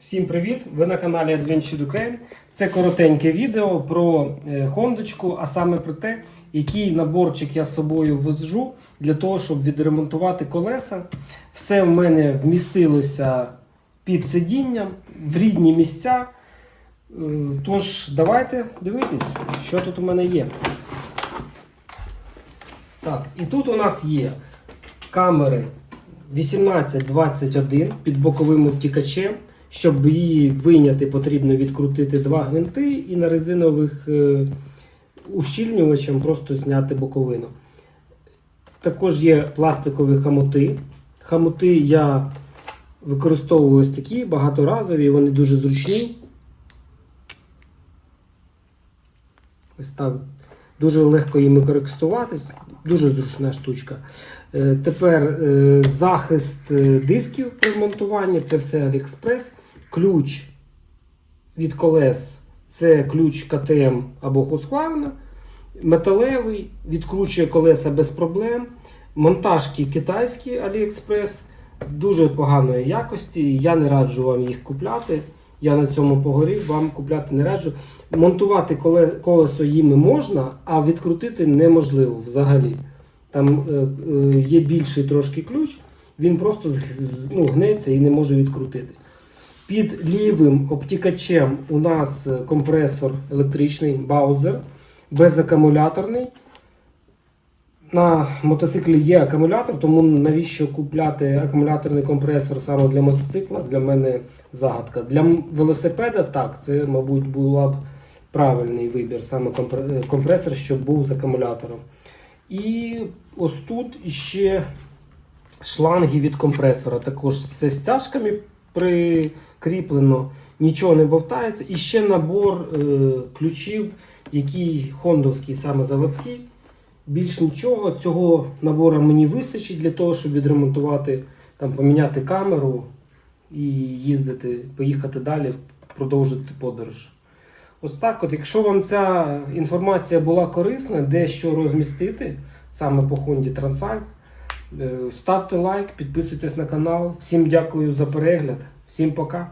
Всім привіт! Ви на каналі Adventure Ukraine. Це коротеньке відео про е, хондочку, а саме про те, який наборчик я з собою везжу для того, щоб відремонтувати колеса. Все в мене вмістилося під сидінням в рідні місця. Е, Тож, давайте дивитись, що тут у мене є. Так, і тут у нас є камери 18-21 під боковим обтікачем. Щоб її вийняти, потрібно відкрутити два гвинти і на резинових е, ущільнювачем просто зняти боковину. Також є пластикові хамути. Хамути я використовую ось такі багаторазові, вони дуже зручні. Ось так. Дуже легко їми користуватись, дуже зручна штучка. Е, Тепер е, захист е, дисків при монтуванні це все AliExpress. Ключ від колес це ключ КТМ або Husqvarna. Металевий, відкручує колеса без проблем. Монтажки китайські AliExpress дуже поганої якості. Я не раджу вам їх купляти. Я на цьому погорів, вам купляти не раджу. Монтувати колесо їми можна, а відкрутити неможливо взагалі. Там е, е, є більший трошки ключ, він просто ну, гнеться і не може відкрутити. Під лівим обтікачем у нас е, компресор електричний Bowser, безакумуляторний. На мотоциклі є акумулятор, тому навіщо купляти акумуляторний компресор саме для мотоцикла? Для мене загадка. Для велосипеда так, це, мабуть, була б правильний вибір, саме компресор, щоб був з акумулятором. І ось тут іще шланги від компресора. Також все стяжками прикріплено, нічого не бовтається. І ще набор е, ключів, який хондовський, саме заводський. Більш нічого, цього набору мені вистачить для того, щоб відремонтувати, там, поміняти камеру і їздити, поїхати далі, продовжити подорож. Ось так, от, якщо вам ця інформація була корисна, де що розмістити, саме по Honda Transal, е, ставте лайк, підписуйтесь на канал. Всім дякую за перегляд, всім пока.